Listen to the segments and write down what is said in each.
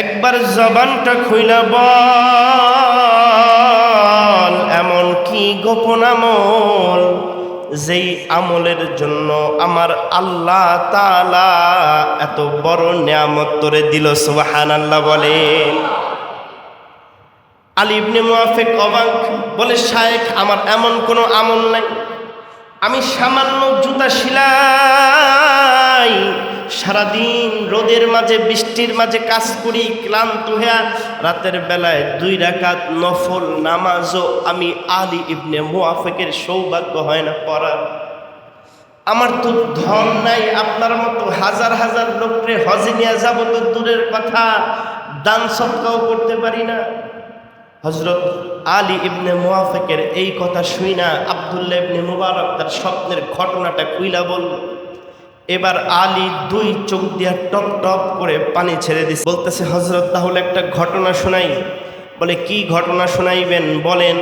একবার জবানটা খুইলা বল, এমন কি গোপন আমল যেই আমলের জন্য আমার আল্লাহ তালা এত বড় নিয়ামত তোরে দিল সুবাহান আল্লাহ বলেন আলিবনে মুআফিক অবাক বলে, শায়েখ, আমার এমন কোনো আমল নাই। আমি সামান্য জুতা সিলাই সারাদিন রোদের মাঝে, বৃষ্টির মাঝে কাজ করি, ক্লান্ত হইয়া রাতের বেলায় দুই রাকাত নফল নামাজও আমি আলী ইবনে মুআফিকের সৌভাগ্য হয় না পড়ার। আমার তো ধন নাই, আপনার মতো হাজার হাজার লোকরে হজে নিয়ে যাব তো দূরের কথা, দান সৎকাও করতে পারি না। হজরত আলী ইবনে মুআফিকের এই কথা শুই না, আবদুল্লাহ ইবনে মুবারক তার স্বপ্নের ঘটনাটা কুইলা বলল। এবার আলী দুই চোখ দিয়া টপ টপ করে পানি ছেড়ে দিস বলতেছে হজরত তাহলে একটা ঘটনা শোনাই। বলে, কি ঘটনা শোনাইবেন বলেন।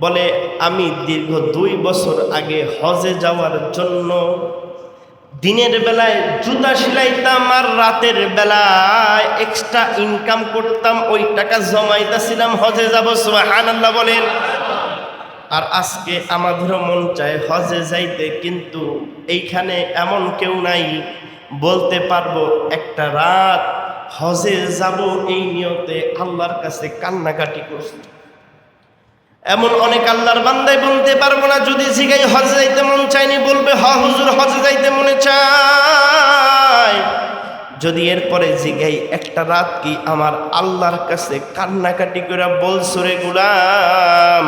বলে, আমি দীর্ঘ দুই বছর আগে হজে যাওয়ার জন্য দিনের বেলায় জুতা সিলাইতাম আর রাতের বেলায় এক্সট্রা ইনকাম করতাম, ওই টাকা জমাইতেছিলাম, হজে যাব সুবহান আল্লাহ বলেন। আর আজকে আমাদেরও মন চায় হজে যাইতে, কিন্তু এইখানে এমন কেউ নাই। বলতে পারব, একটা রাত হজে যাব এই নিয়তে আল্লাহর কাছে কান্নাকাটি করছি। এমন অনেক আল্লাহর বান্দায় বলতে পারব না, যদি জিগাই হজে যাইতে মন চায়নি বলবে, হ, হুজুর, হজে যাইতে মনে চায়। যদি এরপরে জিগাই একটা রাত কি আমার আল্লাহর কাছে কান্নাকাটি করে বলছো রে গুলাম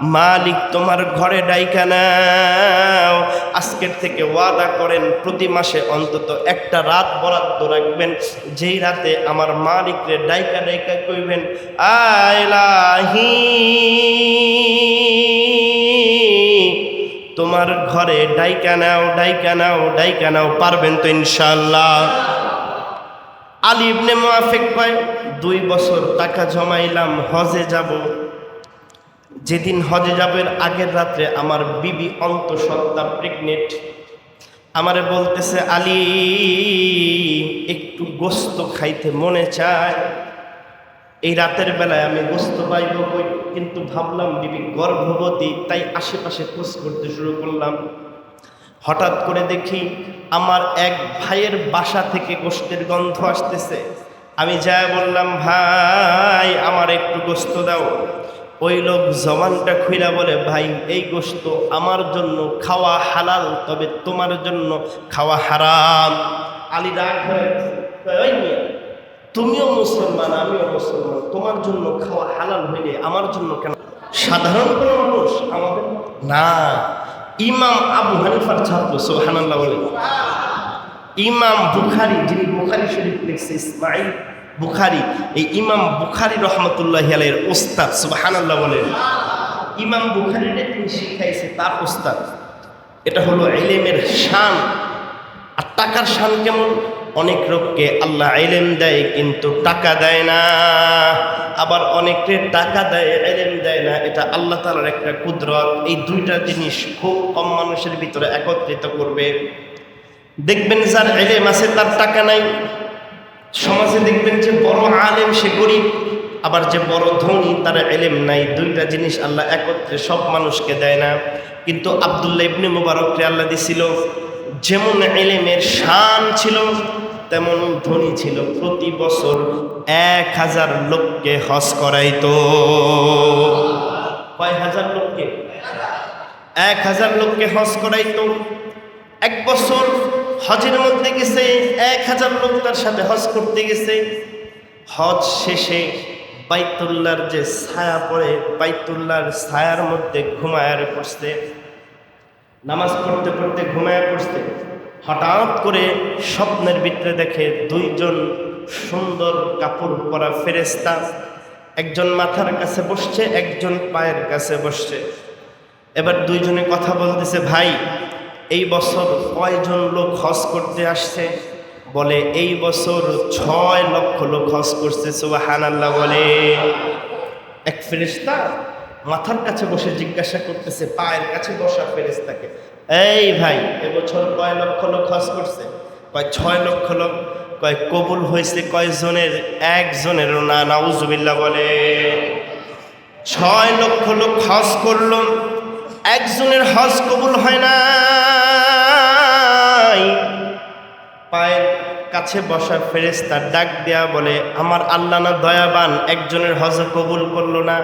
মালিক তোমার ঘরে ডাইকা নাও। আজকের থেকে ওয়াদা করেন, প্রতি মাসে অন্তত একটা রাত বরাদ্দ রাখবেন। যেই রাতে আমার মালিকরে ডাইকা ডাইকা কইবেন আইলাহি তোমার ঘরে ডাইকা নাও ডাইকা নাও ডাইকা নাও। পারবেন তো ইনশাল্লাহ আলী ইবনে মুআফিক কয়, দুই বছর টাকা জমাইলাম, হজে যাব। যেদিন হজে যাবের আগের রাত্রে আমার বিবি অন্তঃসত্ত্বা প্রেগনেন্ট আমারে বলতেছে, আলী, একটু গোস্ত খাইতে মনে চায়। এই রাতের বেলায় আমি গোস্ত পাইব কই? কিন্তু ভাবলাম, বিবি গর্ভবতী, তাই আশেপাশে খোঁজ করতে শুরু করলাম। হঠাৎ করে দেখি, আমার এক ভাইয়ের বাসা থেকে গোস্তের গন্ধ আসতেছে। আমি যা বললাম, ভাই, আমার একটু গোস্ত দাও। ওই লোক জবানটা খুইলা বলে, ভাই, এই গোস্ত আমার জন্য খাওয়া হালাল, তবে তোমার জন্য খাওয়া হারাম। আলী রাগ হয়ে "ওই তুমিও মুসলমান, আমিও মুসলমান, তোমার জন্য খাওয়া হালাল হইলে আমার জন্য কেন? সাধারণ কোনো মানুষ আমাদের না। ইমাম আবু হানিফার ছাত্র সোহানাল্লাহ বলে। ইমাম বুখারি, যিনি বুখারি শরীফ লিখছে ইসমাইল বুখারি, এই ইমাম বুখারি রহমতুল্লাহ আলের ওস্তাদ, সুবাহানাল্লাহ বলেন। ইমাম বুখারিরে তিনি শিখাইছে তার ওস্তাদ। এটা হলো এলেমের শান। আর টাকার শান কেমন? অনেক লোককে আল্লাহ এলেম দেয়, কিন্তু টাকা দেয় না। আবার অনেককে টাকা দেয় এলেম দেয় না। এটা আল্লাহ তালার একটা কুদরত। এই দুইটা জিনিস খুব কম মানুষের ভিতরে একত্রিত করবে। দেখবেন যার এলেম আছে, তার টাকা নাই। সমাজে দেখবেন যে বড় আলেম সে গরিব, আবার যে বড় ধনী, তার এলেম নাই। দুইটা জিনিস আল্লাহ একত্রে সব মানুষকে দেয় না। কিন্তু আবদুল্লাহ ইবনে মুবারককে আল্লাহ দিছিল, যেমন এলেমের শান ছিল, তেমন ধনী ছিল। প্রতি বছর এক হাজার লোককে হজ করাইতো। কয় হাজার লোককে? এক হাজার লোককে হজ করাইতো। এক বছর হজের মধ্যে গেছে, এক হাজার লোক তার সাথে হজ করতে গেছে। হজ শেষে বাইতুল্লার যে ছায়া পড়ে বাইতুল্লার ছায়ার মধ্যে ঘুমায়ার পড়ছে। নামাজ পড়তে পড়তে ঘুমায় পড়ছে। হঠাৎ করে স্বপ্নের ভিতরে দেখে দুইজন সুন্দর কাপড় পরা ফেরেস্তা একজন মাথার কাছে বসছে, একজন পায়ের কাছে বসছে। এবার দুইজনে কথা বলতেছে, ভাই এই বছর কয়জন লোক হজ করতে আসছে? বলে, এই বছর ছয় লক্ষ লোক হজ করছে সুবাহান বলে। এক ফেরিস্তা মাথার কাছে বসে জিজ্ঞাসা করতেছে, পায়ের কাছে বসা ফেরিস্তাকে এই ভাই এবছর কয় লক্ষ লোক হজ করছে? কয়, ছয় লক্ষ লোক। কয়, কবুল হয়েছে কয়জনের? একজনেরও না, নাউজুবিল্লাহ বলে। ছয় লক্ষ লোক হজ করল, একজনের হজ কবুল হয় নাই পায়ের কাছে বসা ফেরেস্তা ডাক দেয়া বলে, আমার আল্লাহ না দয়াবান, একজনের হজ কবুল করল না।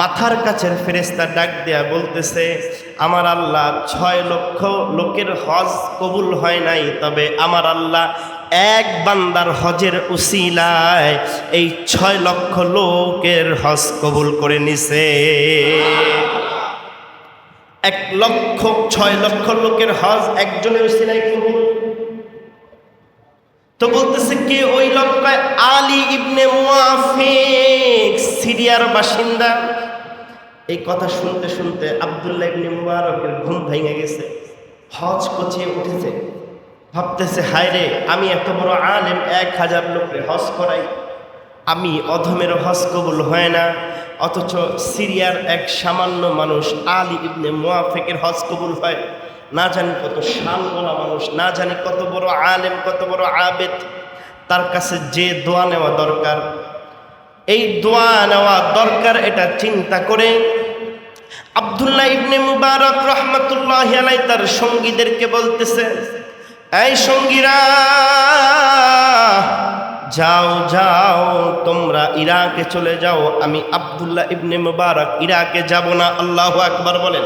মাথার কাছের ফেরেস্তা ডাক দেয়া বলতেছে, আমার আল্লাহ ছয় লক্ষ লোকের হজ কবুল হয় নাই, তবে আমার আল্লাহ এক বান্দার হজের উসিলায় এই ছয় লক্ষ লোকের হজ কবুল করে নিছে। এক লক্ষ, ছয় লক্ষ লোকের হজ একজনের উসিলায় কবুল। তো বলতেছে কে? ওই লোক কয় আলী ইবনে মুআফিক, সিরিয়ার বাসিন্দা। এই কথা শুনতে শুনতে আব্দুল্লাহ ইবনে মুবারকের ঘুম ভেঙে গেছে। হজ কচিয়ে উঠেছে। ভাবতেছে, হায় রে, আমি এত বড় আলেম, এক হাজার লোকের হজ করাই। আমি অধমের হজ কবুল হয় না। অথচ সিরিয়ার এক সামান্য মানুষ আলী ইবনে মুআফিকের হজ কবুল হয়। না জানি কত শান শানওয়ালা মানুষ, না জানি কত বড় আলেম, কত বড় আবেদ। তার কাছে যে দোয়া নেওয়া দরকার, এই দোয়া নেওয়া দরকার এটা চিন্তা করে আবদুল্লাহ ইবনে মুবারক রহমতুল্লাহ তার সঙ্গীদেরকে বলতেছে, এই সঙ্গীরা যাও যাও, তোমরা ইরাকে চলে যাও। আমি আবদুল্লাহ ইবনে মুবারক ইরাকে যাব না, আল্লাহ আকবার বলেন।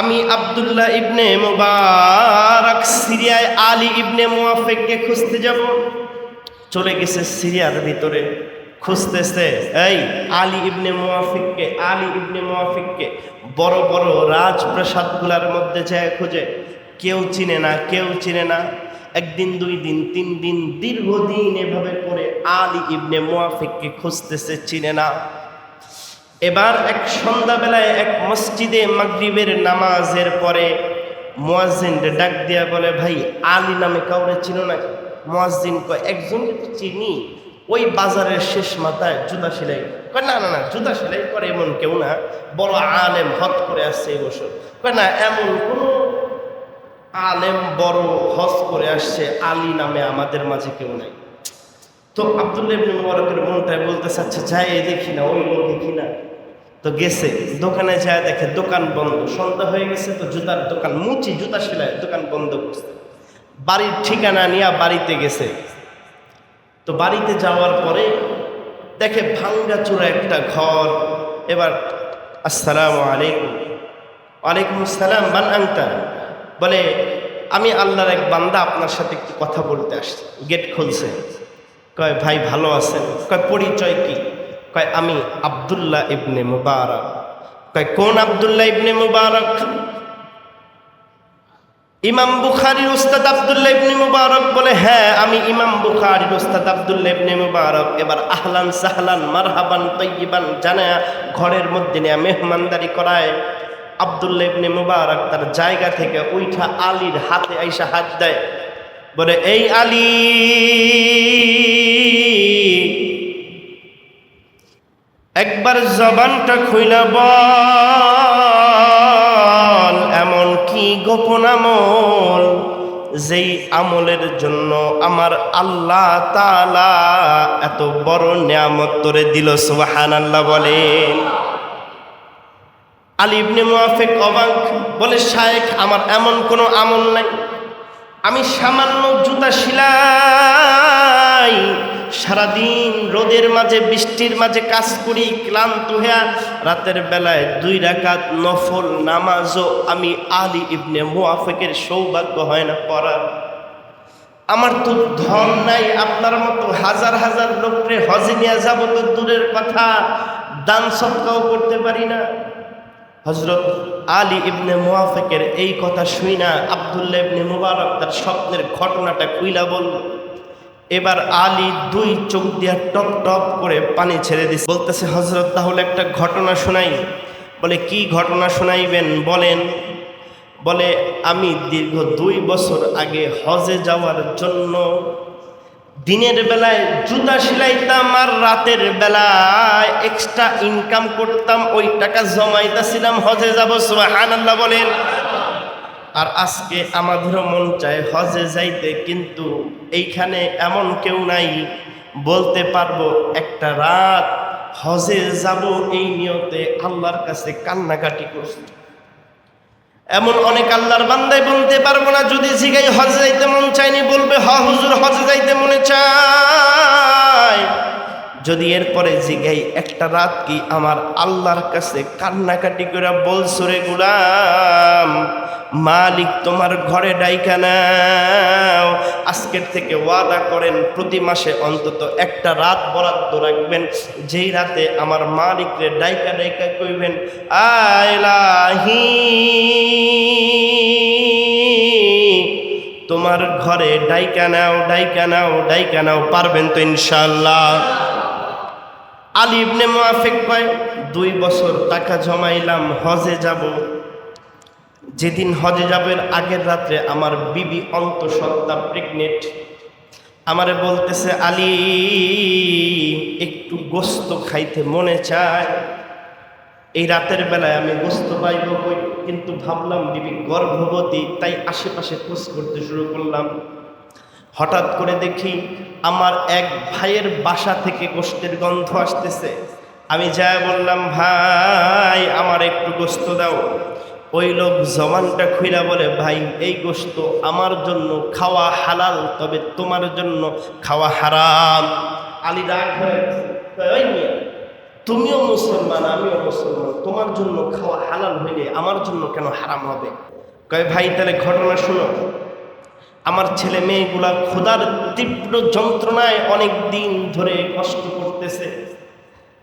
আমি আবদুল্লাহ ইবনে মুবারক সিরিয়ায় আলী ইবনে মুয়াফেককে খুঁজতে যাব। চলে গেছে সিরিয়ার ভিতরে, খুঁজতেছে এই আলী ইবনে মুয়াফিককে আলী ইবনে মুয়াফিককে বড় বড় রাজপ্রাসাদগুলার মধ্যে যায় খুঁজে। কেউ চিনে না, কেউ চিনে না। একদিন, দুই দিন, তিন দিন, দীর্ঘদিন এভাবে করে আলী ইবনে মুয়াফিককে খুঁজতেছে, চিনে না। এবার এক সন্ধ্যাবেলায় এক মসজিদে মাগরিবের নামাজের পরে মোয়াজিন ডাক দিয়া বলে, ভাই, আলী নামে কাউরে চিনো না? মোয়াজিন কয়, একজনকে তো চিনি। ওই বাজারের শেষ মাথায় জুতা সেলাই কয়, না না না, জুতা সেলাই করে এমন কেউ না। বড় আলেম হত করে আসছে এই বছর। কয়, না, এমন কোনো আলেম বড় হজ করে আসছে, আলী নামে আমাদের মাঝে কেউ নাই। তো আবদুল্লাহ ইবনে মনটায় বলতেছে আচ্ছা যাই দেখি না, ওই লোক দেখি না। তো গেছে, দোকানে যায় দেখে দোকান বন্ধ। সন্ধ্যা হয়ে গেছে, তো জুতার দোকান, মুচি জুতা সেলাই, দোকান বন্ধ করছে। বাড়ির ঠিকানা নিয়ে বাড়িতে গেছে। তো বাড়িতে যাওয়ার পরে দেখে ভাঙ্গা চূড়া একটা ঘর। এবার, আসসালামু আলাইকুম। ওয়ালাইকুম আসসালাম বান আংটা বলে, আমি আল্লাহর এক বান্দা আপনার সাথে একটু কথা বলতে আসছি। গেট খুলছে। কয়, ভাই, ভালো আছেন? কয়, পরিচয় কি? কয়, আমি আবদুল্লাহ ইবনে মুবারক। কয়, কোন আবদুল্লাহ ইবনে মুবারক? ইমাম বুখারির উস্তাদ আবদুল্লাহ ইবনে মুবারক বলে হ্যাঁ আমি ইমাম বুখারির উস্তাদ আবদুল্লাহ ইবনে মুবারক। এবার আহলান সাহলান, মারহাবান তৈবান জানা ঘরের মধ্যে নিয়ে মেহমানদারি করায়। আবদুল্লাহ ইবনে মুবারক তার জায়গা থেকে উইঠা আলীর হাতে আইসা হাত দেয়। বলে, এই আলী, একবার জবানটা খুইলা বল, এমন কি গোপন আমল যেই আমলের জন্য আমার আল্লাহ তালা এত বড় নিয়ামত তোরে দিল? সুবাহান আল্লাহ বলেন। আলী ইবনে মুআফিক অবাক বলে, শায়েখ, আমার এমন কোনো আমল নাই। আমি সামান্য জুতা সিলাই, সারাদিন রোদের মাঝে, বৃষ্টির মাঝে কাজ করি, ক্লান্ত হইয়া রাতের বেলায় দুই রাকাত নফল নামাজও আমি আলী ইবনে মুআফিকের সৌভাগ্য হয় না পড়ার। আমার তো ধন নাই, আপনার মতো হাজার হাজার লোকরে হজে নিয়ে যাব তো দূরের কথা, দান সৎকাও করতে পারি না। হজরত আলী ইবনে মুআফিকের এই কথা শুই না, আবদুল্লাহ ইবনে মুবারক তার স্বপ্নের ঘটনাটা কুইলা বলল। এবার আলী দুই চোখ দিয়া টপ টপ করে পানি ছেড়ে দিস বলতেছে হজরত তাহলে একটা ঘটনা শোনাই। বলে, কি ঘটনা শোনাইবেন বলেন। বলে, আমি দীর্ঘ দুই বছর আগে হজে যাওয়ার জন্য দিনের বেলায় জুতা সেলাইতাম আর রাতের বেলায় এক্সট্রা ইনকাম করতাম, ওই টাকা জমাইতেছিলাম। হজে যাব, সুবহানাল্লাহ বলেন। আর আজকে আমাদেরও মন চায় হজে যাইতে, কিন্তু এইখানে এমন কেউ নাই, বলতে পারব একটা রাত হজে যাব এই নিয়তে আল্লাহর কাছে কান্নাকাটি করছি। এমন অনেক আল্লাহর বান্দায় বলতে পারব না, যদি জিগাই হজ যাইতে মন চায়নি বলবে, হ, হুজুর, হজে যাইতে মনে চায়। যদি এরপরে জিগাই একটা রাত কি আমার আল্লাহর কাছে কান্নাকাটি করে বলছো রে গুলাম মালিক তোমার ঘরে ডাইকা নাও। আজকের থেকে ওয়াদা করেন, প্রতি মাসে অন্তত একটা রাত বরাদ্দ রাখবেন। যেই রাতে আমার মালিকরে ডাইকা ডাইকা কইবেন আইলাহি তোমার ঘরে ডাইকা নাও ডাইকা নাও ডাইকা নাও। পারবেন তো ইনশাল্লাহ আলী ইবনে মুআফিক কয়, দুই বছর টাকা জমাইলাম, হজে যাব। যেদিন হজে যাবের আগের রাত্রে আমার বিবি অন্তঃসত্ত্বা প্রেগনেন্ট আমারে বলতেছে, আলী, একটু গোস্ত খাইতে মনে চায়। এই রাতের বেলায় আমি গোস্ত পাইব কই? কিন্তু ভাবলাম, বিবি গর্ভবতী, তাই আশেপাশে খোঁজ করতে শুরু করলাম। হঠাৎ করে দেখি, আমার এক ভাইয়ের বাসা থেকে গোস্তের গন্ধ আসতেছে। আমি যা বললাম, ভাই, আমার একটু গোস্ত দাও। ওই লোক জবানটা খুইলা বলে, ভাই, এই গোস্ত আমার জন্য খাওয়া হালাল, তবে তোমার জন্য খাওয়া হারাম। আলী রাগ হয়ে "ওই তুমিও মুসলমান, আমিও মুসলমান, তোমার জন্য খাওয়া হালাল হইলে আমার জন্য কেন হারাম হবে? কয়, ভাই, তাহলে ঘটনা শুনো। আমার ছেলে মেয়েগুলা ক্ষুধার তীব্র যন্ত্রণায় অনেক দিন ধরে কষ্ট করতেছে।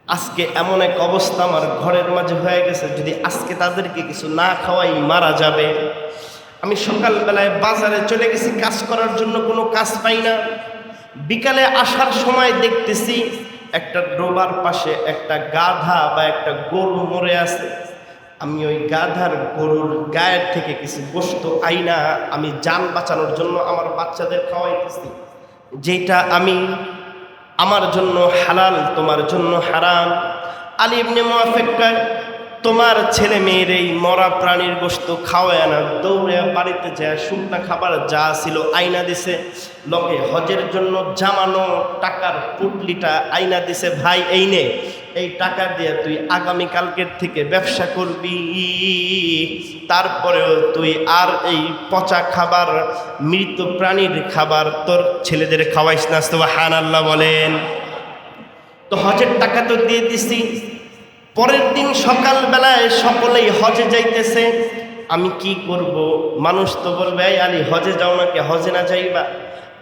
আজকে এমন এক অবস্থা আমার ঘরের মাঝে হয়ে গেছে, যদি আজকে তাদেরকে কিছু না খাওয়াই মারা যাবে। আমি সকালবেলায় বাজারে চলে গেছি, কাজ করার জন্য কোনো কাজ পাই না। বিকালে আসার সময় দেখতেছি একটা ডোবার পাশে একটা গাধা বা একটা গরু মরে আছে। আমি ওই গাধার গরুর গায়ের থেকে কিছু গোস্ত আইনা আমি যান বাঁচানোর জন্য আমার বাচ্চাদের খাওয়াইতেছি। যেটা আমি আমার জন্য হালাল, তোমার জন্য হারাম। আলী ইবনে মুআফিক তোমার ছেলে মেয়ের এই মরা প্রাণীর গোস্ত খাওয়ায় না, দৌড়ে বাড়িতে যায়, শুকনা খাবার যা ছিল আয়না দিছে। লোকে হজের জন্য জামানো টাকার পুটলিটা আয়না দিছে, ভাই, এই নে। এই টাকা দিয়ে তুই আগামী কালকের থেকে ব্যবসা করবি। তারপরেও তুই আর এই পচা খাবার, মৃত প্রাণীর খাবার তোর ছেলেদের খাওয়াইস না তো হান আল্লাহ বলেন। তো হজের টাকা তো দিয়ে দিছি। পরের দিন সকালবেলায় সকলেই হজে যাইতেছে। আমি কি করব? মানুষ তো বলবে আলী, হজে যাও নাকি? হজে না যাইবা?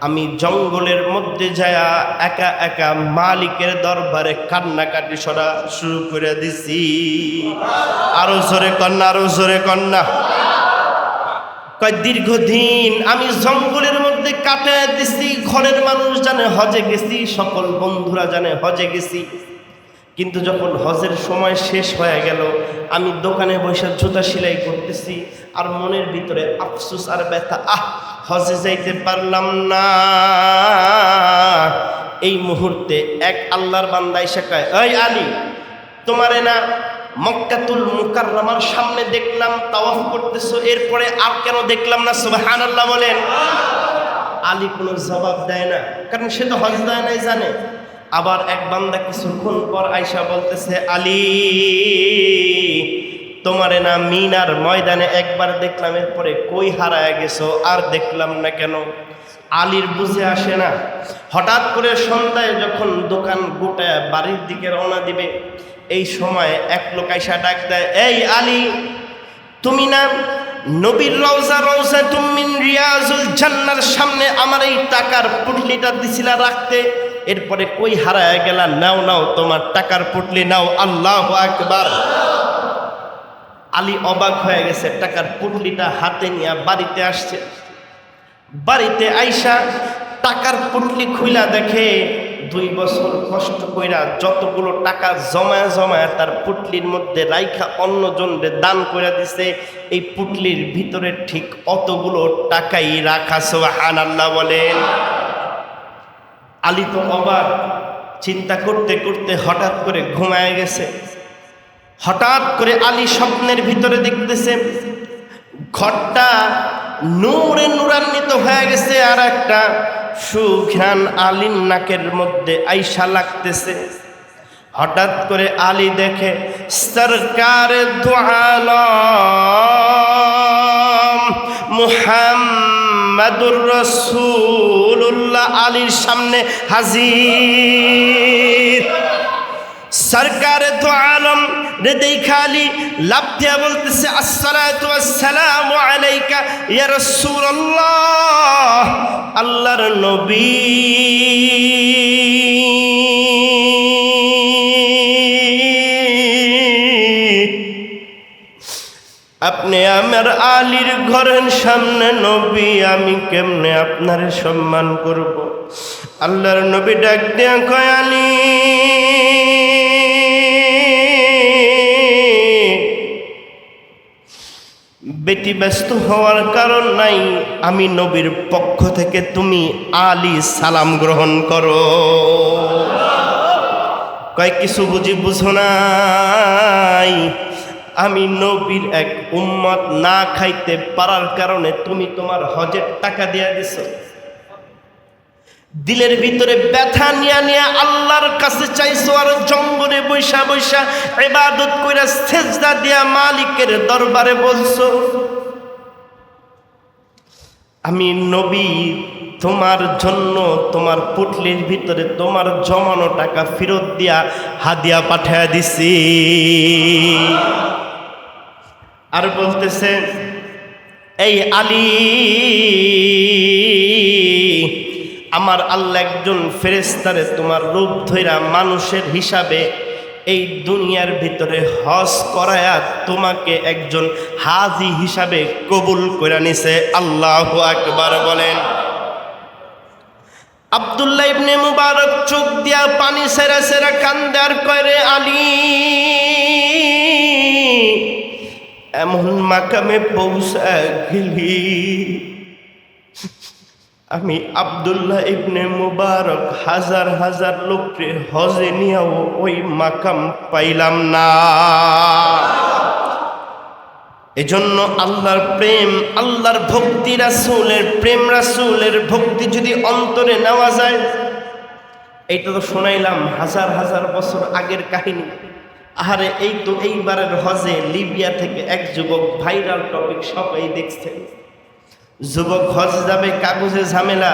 আমি জঙ্গলের মধ্যে যায়া একা একা মালিকের দরবারে কান্নাকাটি সরা শুরু করে দিছি। আরও জোরে কন্যা, আরও জোরে কন্যা। দীর্ঘদিন আমি জঙ্গলের মধ্যে কাটায় দিছি, ঘরের মানুষ জানে হজে গেছি, সকল বন্ধুরা জানে হজে গেছি। কিন্তু যখন হজের সময় শেষ হয়ে গেল, আমি দোকানে বসে জুতা সেলাই করতেছি আর মনের ভিতরে আফসুস আর ব্যথা, আহ, হজে যাইতে পারলাম না। এই মুহূর্তে এক আল্লাহর বান্দা শেখায় ওই আলী, তোমারে না মক্কাতুল মুকাররমার সামনে দেখলাম, তাওয়াফ করতেছো, এরপরে আর কেন দেখলাম না? সুবহানাল্লাহ বলেন। আলী কোনো জবাব দেয় না, কারণ সে তো হজ দেয় নাই, জানে। আবার এক বান্দা কিছুক্ষণ পর আয়সা বলতেছে, আলী, তোমারে না মিনার ময়দানে একবার দেখলাম, এরপরে কই হারায় গেছো? আর দেখলাম না কেন? আলীর বুঝে আসে না। হঠাৎ করে সন্ধ্যায় যখন দোকান গোটায় বাড়ির দিকে রওনা দিবে, এই সময় এক লোক আয়সা ডাক দেয়, এই আলী, তুমি না নবীর রওজা রওজা তুমিন রিয়াজুল জান্নার সামনে আমার এই টাকার পুটলিটা দিছিলা রাখতে? এরপরে কই হারায় গেলা? নাও নাও, তোমার টাকার পুটলি নাও, আল্লাহ আকবার। আলী অবাক হয়ে গেছে, টাকার পুটলিটা হাতে নিয়ে বাড়িতে আসছে। বাড়িতে আইসা টাকার পুটলি খুইলা দেখে দুই বছর কষ্ট কইরা যতগুলো টাকা জমায় জমায় তার পুটলির মধ্যে রাইখা অন্যজনরে দান করে দিছে, এই পুটলির ভিতরে ঠিক অতগুলো টাকাই রাখা সোহান আল্লাহ বলেন। আলী তো অবাক চিন্তা করতে করতে হঠাৎ করে ঘুমায় গেছে। হঠাৎ করে আলী স্বপ্নের ভিতরে দেখতেছে, ঘরটা নূরে নূরান্বিত হয়ে গেছে আর একটা সুঘ্রাণ আলীর নাকের মধ্যে আইসা লাগতেছে। হঠাৎ করে আলী দেখে, সরকার দোয়ালম মুহাম্মাদুর রসুল্লাহ আলীর সামনে হাজির। সরকার তো আলম হৃদয় খালি লাভ দিয়া বলতেছে আসসালামু আলাইকা ইয়া রসুল্লাহ আল্লাহর নবী। আপনি আমার আলীর ঘরের সামনে নবী, আমি কেমনে আপনার সম্মান করব? আল্লাহর নবী ডাক দিয়া কয় বেটি ব্যস্ত হওয়ার কারণ নাই। আমি নবীর পক্ষ থেকে তুমি আলী সালাম গ্রহণ করো। কয়, কিছু বুঝি বুঝো নাই। আমি নবীর এক উম্মত না খাইতে পারার কারণে তুমি তোমার হজের টাকা দিয়া দিছ। দিলের ভিতরে ব্যথা নিয়া নিয়া আল্লাহর কাছে চাইছো আর জঙ্গলে বৈশা বৈশা ইবাদত কইরা সেজদা দিয়া মালিকের দরবারে বলছো, আমি নবী, তোমার জন্য তোমার পুটলির ভিতরে তোমার জমানো টাকা ফেরত দিয়া হাদিয়া পাঠায় দিছি। আর বলতেছে, এই আলী, আমার আল্লাহ একজন ফেরেস্তারে তোমার রূপ ধইরা মানুষের হিসাবে এই দুনিয়ার ভিতরে হজ করায়া তোমাকে একজন হাজি হিসাবে কবুল করে নিছে। আল্লাহ আকবার বলেন। আবদুল্লাহ ইবনে মুবারক চোখ দিয়া পানি সেরা সেরা কান্দার করে আলী এমন মাকামে পৌঁছা গেলি আমি আবদুল্লাহ ইবনে মুবারক হাজার হাজার লোককে হজে নিয়েও ওই মাকাম পাইলাম না। এজন্য আল্লাহর প্রেম, আল্লাহর ভক্তি রাসূলের প্রেম রাসূলের ভক্তি যদি অন্তরে নেওয়া যায় এইটা তো শোনাইলাম হাজার হাজার বছর আগের কাহিনী। আহারে, এই তো এইবারের হজে লিবিয়া থেকে এক যুবক ভাইরাল টপিক সবাই দেখছেন যুবক হজ যাবে, কাগজে ঝামেলা,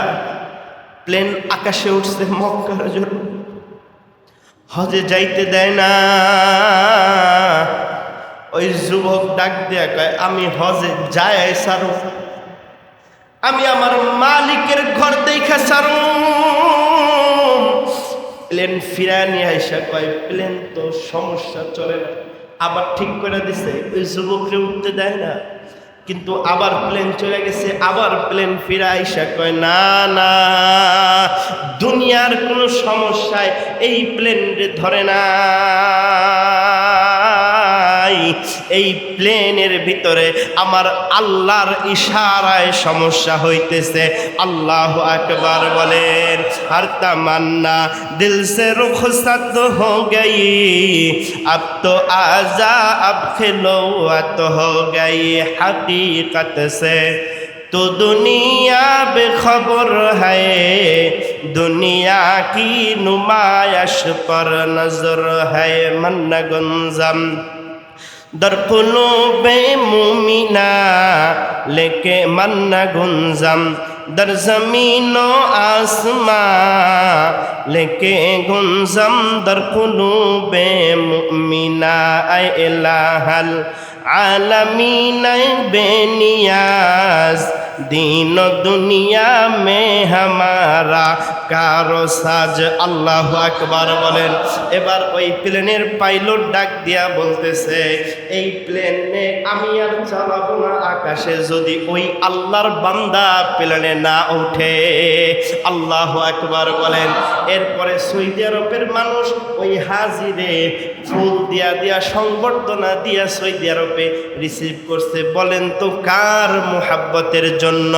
প্লেন আকাশে উঠছে মক্কার জন্য। হজে যাইতে দেয় না। ওই যুবক ডাক দেয়া কয়, আমি হজে যাই সারো। আমি আমার মালিকের ঘর দেখা সারো। প্লেন ফিরা নিয়ে আইসা কয়, প্লেন তো সমস্যা, চলে না। আবার ঠিক করে দিছে, ওই যুবককে উঠতে দেয় না। কিন্তু আবার প্লেন চলে গেছে, আবার প্লেন ফিরে আইসা কয়, না না, দুনিয়ার কোনো সমস্যায় এই প্লেন ধরে না। চাই এই প্লেনের ভিতরে আমার আল্লাহর ইশারায় সমস্যা হইতেছে। আল্লাহ আকবার বলেন, আর তা মান্না দিল সে রুখসাত হো গাই, আব তো আজা আব খেলো আত হো গাই হাকিকত সে। তো দুনিয়া بے خبر ہے دنیا کی نمایش پر نظر ہے من گنزم در قلوب مومنا لکے من گنزم در زمین و آسمان لکے گنزم در قلوب مومنا اے الہ العالمین بے نیاز दीन दुनिया में हमारा কারো সাজ আল্লাহ আকবার বলেন এবার ওই প্লেনের পাইলট ডাক দিয়া বলতেছে এই প্লেনে আমি আর চালাবো না আকাশে যদি ওই আল্লাহর বান্দা প্লেনে না ওঠে আল্লাহ আকবার বলেন এরপরে সৌদি আরবের মানুষ ওই হাজিরে ফুল দিয়া দিয়া সংবর্ধনা দিয়া সৌদি আরবে রিসিভ করছে বলেন তো কার মোহাব্বতের জন্য